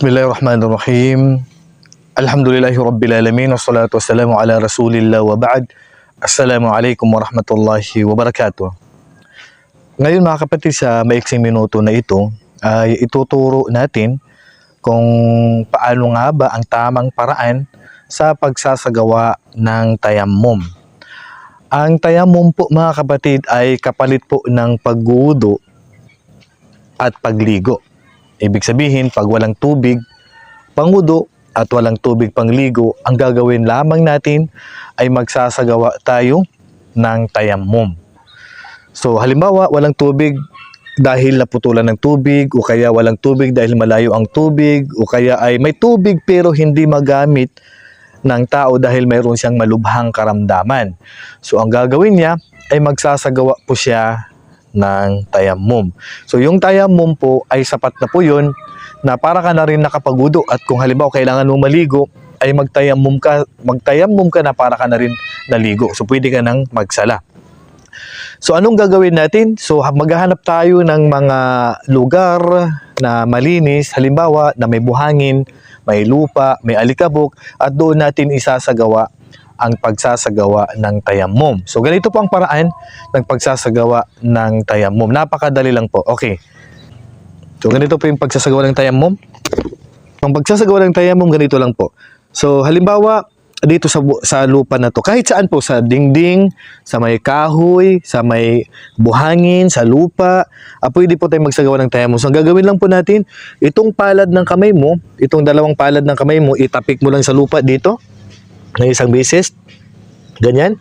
Bismillahirrahmanirrahim. Alhamdulillahi Rabbil Alamin. Wassalatu wassalamu ala Rasulillah wa ba'd. Assalamualaikum warahmatullahi wabarakatuh. Ngayon mga kapatid sa maiksing minuto na ito ay ituturo natin kung paano nga ba ang tamang paraan sa pagsasagawa ng tayammum. Ang tayammum po mga kapatid ay kapalit po ng paggudo at pagligo. Ibig sabihin, pag walang tubig, pangudo at walang tubig pangligo, ang gagawin lamang natin ay magsasagawa tayo ng tayammum. So halimbawa, walang tubig dahil naputulan ng tubig o kaya walang tubig dahil malayo ang tubig o kaya ay may tubig pero hindi magamit ng tao dahil mayroon siyang malubhang karamdaman. So ang gagawin niya ay magsasagawa po siya ng tayammum. So yung tayammum po ay sapat na po yun na para ka na rin nakapagudo at kung halimbawa kailangan mo maligo ay magtayammum ka, magtayammum ka na para ka na rin naligo. So pwede ka nang magsala. So anong gagawin natin? So ha- maghahanap tayo ng mga lugar na malinis, halimbawa na may buhangin, may lupa, may alikabok at doon natin isasagawa ang pagsasagawa ng tayammum. So ganito po ang paraan ng pagsasagawa ng tayammum. Napakadali lang po. Okay. So ganito po yung pagsasagawa ng tayammum. Ang pagsasagawa ng tayammum ganito lang po. So halimbawa dito sa sa lupa na to, kahit saan po sa dingding, sa may kahoy, sa may buhangin, sa lupa, ah, pwede po tayo magsagawa ng tayammum. So ang gagawin lang po natin, itong palad ng kamay mo, itong dalawang palad ng kamay mo, itapik mo lang sa lupa dito ng isang beses. Ganyan.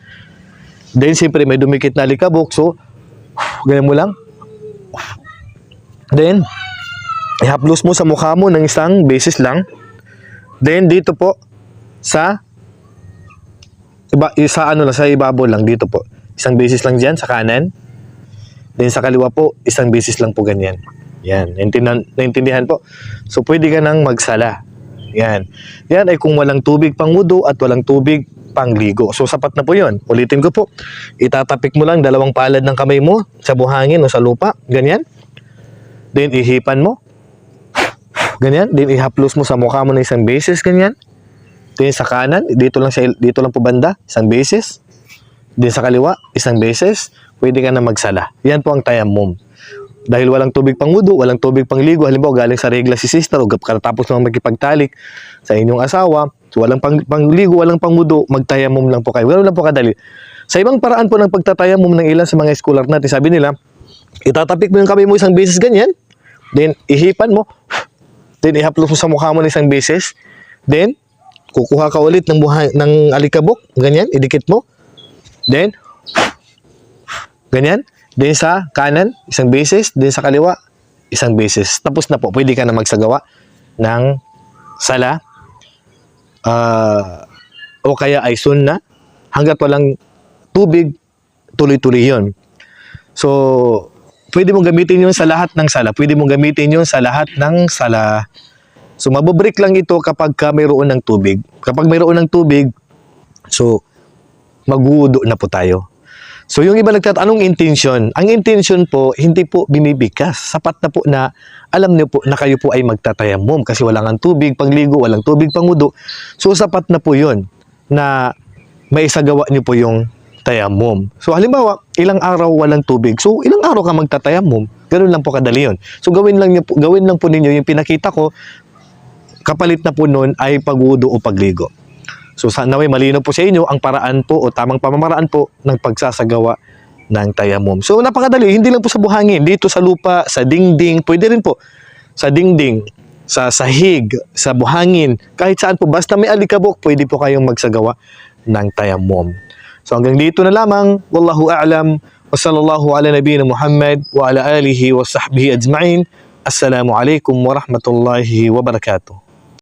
Then, siyempre, may dumikit na alikabok. So, ganyan mo lang. Then, ihaplos mo sa mukha mo ng isang beses lang. Then, dito po, sa, iba, sa ano lang, sa ibabaw lang, dito po. Isang beses lang dyan, sa kanan. Then, sa kaliwa po, isang beses lang po ganyan. Yan, naintindihan, naintindihan po. So, pwede ka nang magsala. Yan. Yan ay kung walang tubig pang wudu at walang tubig pangligo. So sapat na po 'yon. Ulitin ko po. Itatapik mo lang dalawang palad ng kamay mo sa buhangin o sa lupa, ganyan. Then ihipan mo. Ganyan, then ihaplos mo sa mukha mo ng isang beses ganyan. Then sa kanan, dito lang sa dito lang po banda, isang beses. Then sa kaliwa, isang beses. Pwede ka na magsala. Yan po ang tayammum dahil walang tubig pang wudu, walang tubig pang ligo, halimbawa galing sa regla si sister o katapos naman magkipagtalik sa inyong asawa, so walang pang, pangligo, walang pang wudu, magtayamum lang po kayo. Ganun lang po kadali. Sa ibang paraan po ng pagtatayamum ng ilan sa mga scholar natin, sabi nila, itatapik mo yung kamay mo isang beses ganyan, then ihipan mo, then ihaplos mo sa mukha mo ng isang beses, then kukuha ka ulit ng, buhay, ng alikabok, ganyan, idikit mo, then ganyan, Then sa kanan, isang beses. Then sa kaliwa, isang beses. Tapos na po, pwede ka na magsagawa ng sala ah, o kaya ay sunna hanggat walang tubig, tuloy-tuloy yun. So, pwede mong gamitin yun sa lahat ng sala. Pwede mong gamitin yun sa lahat ng sala. So, mababreak lang ito kapag ka mayroon ng tubig. Kapag mayroon ng tubig, so, magudo na po tayo. So yung iba nagtat anong intention? Ang intention po, hindi po binibikas. Sapat na po na alam niyo po na kayo po ay magtatayamum kasi walang ang tubig pangligo, walang tubig pangudo. So sapat na po yun na may isagawa niyo po yung tayamum. So halimbawa, ilang araw walang tubig. So ilang araw ka magtatayamum. Ganun lang po kadali yun. So gawin lang niyo po, gawin lang po ninyo yung pinakita ko kapalit na po nun ay pagudo o pagligo. So sana may malinaw po sa inyo ang paraan po o tamang pamamaraan po ng pagsasagawa ng tayamum. So napakadali, hindi lang po sa buhangin, dito sa lupa, sa dingding, pwede rin po sa dingding, sa sahig, sa buhangin, kahit saan po, basta may alikabok, pwede po kayong magsagawa ng tayamum. So hanggang dito na lamang, wallahu a'lam, wa sallallahu ala nabiyina Muhammad wa ala alihi wa sahbihi ajma'in. Assalamu alaikum wa rahmatullahi wa barakatuh.